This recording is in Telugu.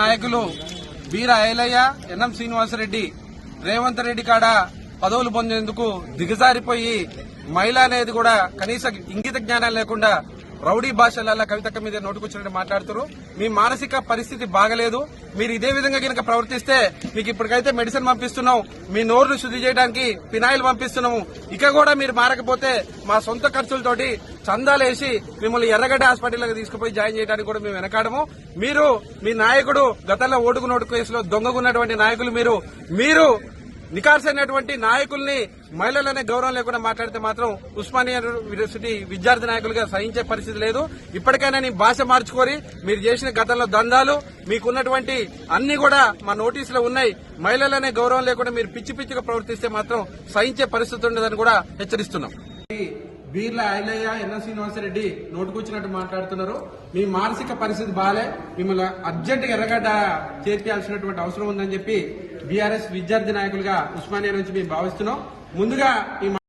నాయకులు బీర ఐలయ్య ఎన్ఎం శ్రీనివాసరెడ్డి రేవంత్ రెడ్డి కాడ పదవులు పొందేందుకు దిగజారిపోయి మహిళ అనేది కూడా కనీస ఇంగిత జ్ఞానం లేకుండా రౌడీ భాషలలో కవితక్క మీద నోటుకొచ్చినట్టు మాట్లాడుతున్నారు మీ మానసిక పరిస్థితి బాగలేదు. మీరు ఇదే విధంగా కనుక ప్రవర్తిస్తే మీకు ఇప్పటికైతే మెడిసిన్ పంపిస్తున్నాం. మీ నోరును శుద్ధి చేయడానికి ఫినాయిల్ పంపిస్తున్నాము. ఇక కూడా మీరు మారకపోతే మా సొంత ఖర్చులతోటి చందాలేసి మిమ్మల్ని ఎర్రగడ్డ హాస్పిటల్కి తీసుకుపోయి జాయిన్ చేయడానికి కూడా మేము వెనకాడము. మీరు మీ నాయకుడు గతంలో ఓటుకు నోటు కేసులో దొంగకున్నటువంటి నాయకులు మీరు. మీరు నికార్సైనటువంటి నాయకుల్ని మహిళలనే గౌరవం లేకుండా మాట్లాడితే మాత్రం ఉస్మానియా యూనివర్సిటీ విద్యార్థి నాయకులుగా సహించే పరిస్థితి లేదు. ఇప్పటికైనా నీ భాష మార్చుకొని మీరు చేసిన గతంలో దందాలు మీకున్నటువంటి అన్ని కూడా మా నోటీసులో ఉన్నాయి. మహిళలనే గౌరవం లేకుండా మీరు పిచ్చి పిచ్చిగా ప్రవర్తిస్తే మాత్రం సహించే పరిస్థితి ఉండదని కూడా హెచ్చరిస్తున్నాం. బీర్ల ఐలయ్య ఎన్ఎస్ శ్రీనివాసరెడ్డి నోటుకొచ్చినట్టు మాట్లాడుతున్నారు. మీ మానసిక పరిస్థితి బాలే మిమ్మల్ని అర్జెంట్గా ఎర్రగడ్డ చేర్చాల్సినటువంటి అవసరం ఉందని చెప్పి బీఆర్ఎస్ విద్యార్థి నాయకులుగా ఉస్మానియా నుంచి మేము భావిస్తున్నాం. ముందుగా ఈ